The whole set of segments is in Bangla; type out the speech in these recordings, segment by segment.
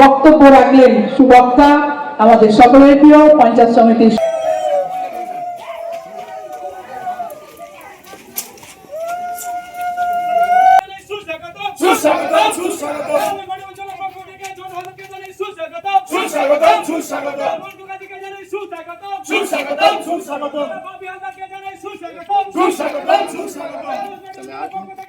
বক্তব্য রাখলেন সুবক্তা আমাদের সকলের প্রিয় পঞ্চায়েত সমিতির সুস্বাগতম। সুস্বাগতম। সুস্বাগতম। সুস্বাগতম। সুস্বাগতম। সুস্বাগতম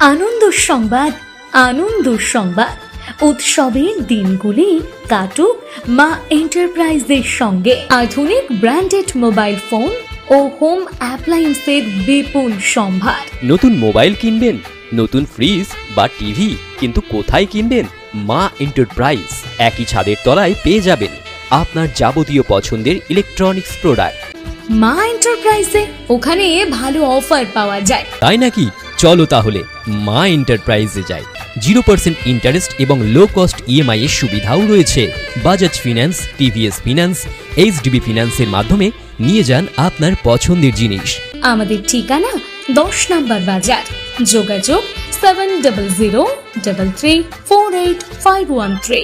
আনন্দ সংবাদ আনন্দ সংবাদ। উৎসবের দিনগুলি কাটুক মা এন্টারপ্রাইজের সঙ্গে। আধুনিক ব্র্যান্ডেড মোবাইল ফোন ও হোম অ্যাপ্লায়েন্সের বিপুল সম্ভার। নতুন মোবাইল কিনবেন, নতুন ফ্রিজ বা টিভি কিন্তু কোথায় কিনবেন? মা এন্টারপ্রাইজ একই ছাদের তলায় পেয়ে যাবেন আপনার যাবতীয় পছন্দের ইলেকট্রনিক্স প্রোডাক্ট মা এন্টারপ্রাইজে ওখানে ভালো অফার পাওয়া যায়। তাই নাকি? চলো তাহলে মা এন্টারপ্রাইজে যাই। জিরো পার্সেন্ট ইন্টারেস্ট এবং লো কস্ট ইএমআই এর সুবিধাও রয়েছে। Bajaj finance TVS finance HDB ফিন্যান্সের মাধ্যমে নিয়ে যান আপনার পছন্দের জিনিস। আমাদের ঠিকানা দশ নম্বর বাজার। যোগাযোগ seven double zero double three four eight five one three.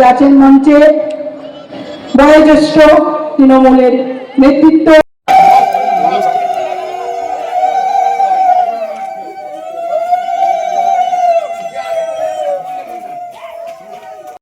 গাছের মঞ্চে বয়োজ্যেষ্ঠ তৃণমূলের নেতৃত্ব